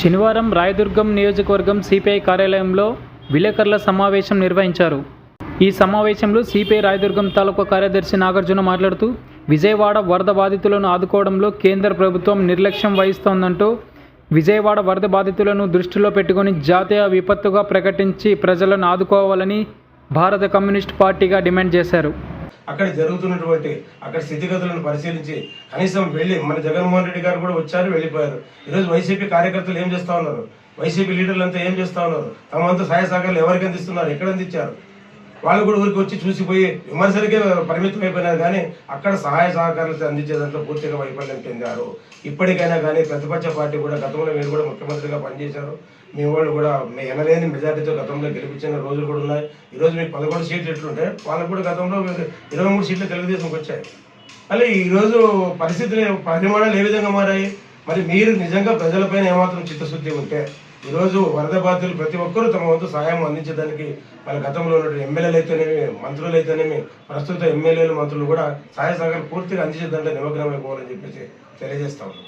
శనివారం రాయదుర్గం నియోజకవర్గం సిపిఐ కార్యాలయంలో విలేకరుల సమావేశం నిర్వహించారు. ఈ సమావేశంలో సిపిఐ రాయదుర్గం తాలూకా కార్యదర్శి నాగార్జున మాట్లాడుతూ విజయవాడ వరద బాధితులను ఆదుకోవడంలో కేంద్ర ప్రభుత్వం నిర్లక్ష్యం వహిస్తోందంటూ విజయవాడ వరద బాధితులను దృష్టిలో పెట్టుకొని జాతీయ విపత్తుగా ప్రకటించి ప్రజలను ఆదుకోవాలని భారత కమ్యూనిస్ట్ పార్టీగా డిమాండ్ చేశారు. అక్కడ జరుగుతున్నటువంటి అక్కడ స్థితిగతులను పరిశీలించి కనీసం వెళ్ళి మన జగన్మోహన్ రెడ్డి గారు కూడా వచ్చారు వెళ్ళిపోయారు. ఈరోజు వైసీపీ కార్యకర్తలు ఏం చేస్తూ ఉన్నారు? వైసీపీ లీడర్లు అంతా ఏం చేస్తూ ఉన్నారు? తమ వంతు సహాయ సహకారాలు ఎవరికి అందిస్తున్నారు? ఎక్కడ అందించారు? వాళ్ళు కూడా ఊరికి వచ్చి చూసిపోయి విమర్శలకే పరిమితం అయిపోయినారు కానీ అక్కడ సహాయ సహకారాలు అందించే దాంట్లో పూర్తిగా వైఫల్యం చెందారు. ఇప్పటికైనా కానీ ప్రతిపక్ష పార్టీ కూడా గతంలో మీరు కూడా ముఖ్యమంత్రిగా పనిచేశారు. మీ వాళ్ళు కూడా మీ ఎనలేని మెజార్టీతో గతంలో గెలిపించిన రోజులు కూడా ఉన్నాయి. ఈరోజు మీకు పదకొండు సీట్లు ఎట్లుంటే వాళ్ళకు కూడా గతంలో ఇరవై మూడు సీట్లు తెలుగుదేశంకి వచ్చాయి. మళ్ళీ ఈరోజు పరిస్థితులు పరిమాణాలు ఏ విధంగా మారాయి? మరి మీరు నిజంగా ప్రజలపైన ఏమాత్రం చిత్తశుద్ధి ఉంటే ఈరోజు వరద బాధితులు ప్రతి ఒక్కరూ తమ వంతు సహాయం అందించడానికి మన గతంలో ఉన్నటువంటి ఎమ్మెల్యేలు అయితేనేమి మంత్రులు అయితేనేమి ప్రస్తుత ఎమ్మెల్యేలు మంత్రులు కూడా సహాయ సహకారం పూర్తిగా అందించదంటే నిమగ్నమైపోవాలని చెప్పేసి తెలియజేస్తా ఉన్నాం.